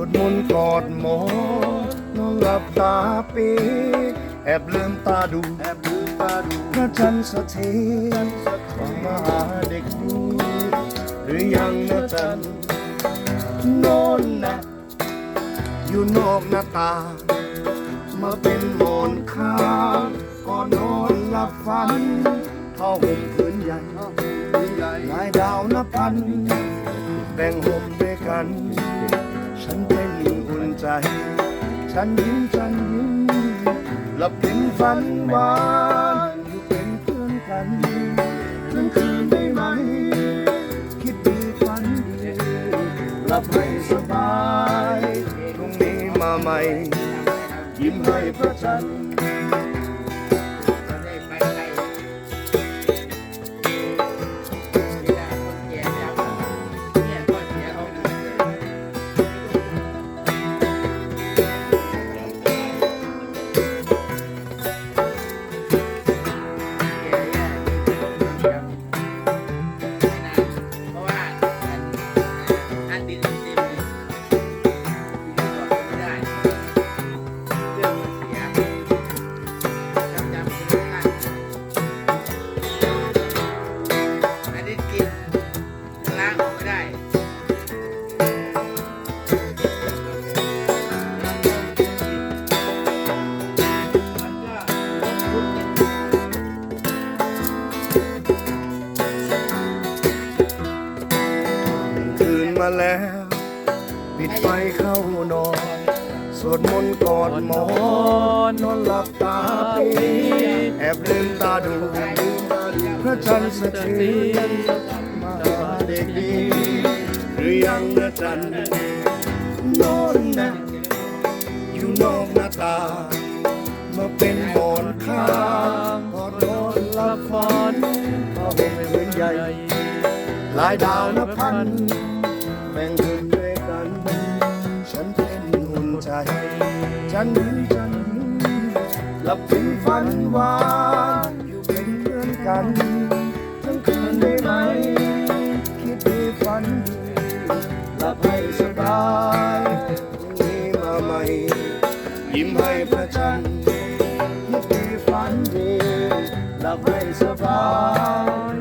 วดมนต์กอดหมอนอนหลับตาปีแอบลืมตาดูแอบดูตาดูพระจันทร์สถิตมาหาเด็กดูหรือยังนะจันทร์โน่นนะอยู่นอกหน้าตา มาเป็นหมอนข้างก่อนนอนหลับฝันเข้าห่มผืนใหญ่หญ่นายดาวนับพัน แบ่งห่มด้วยกัน ฉันเป็นอุ่นใจ ฉันยิ้มฉันยิ้มหลับเป็นฝันหวานอยู่เป็นเพื่อนกันทั้งคืนได้ไหม คิดดีฝันดีหลับให้สบายพรุ่งนี้มาใหม่ยิ้มให้พระจันทร์ มาแล้วปิดไฟเข้านอนสวดมนต์กอดหมอนนอนหลับตาปีแอบลืมตาดูพระจันทร์สถิตมาหาเด็กดีหรือยังนะจันทร์นอนนะอยู่นอกหน้าตา มาเป็นหมอนข้างกอนอนหลับฝันผ้าห่มผืนใหญ่ หลายดาวนับพันันยิ้มฉันหลับถึงฝันหวานอยู่เป็นเพื่อนกันทั้งคืนได้ไหม คิดดีฝันดีหลับให้สบายพรุ่งนี้มาใหม่ ยิ้มให้พระจันทร์คิดดีฝันดีหลับให้สบาย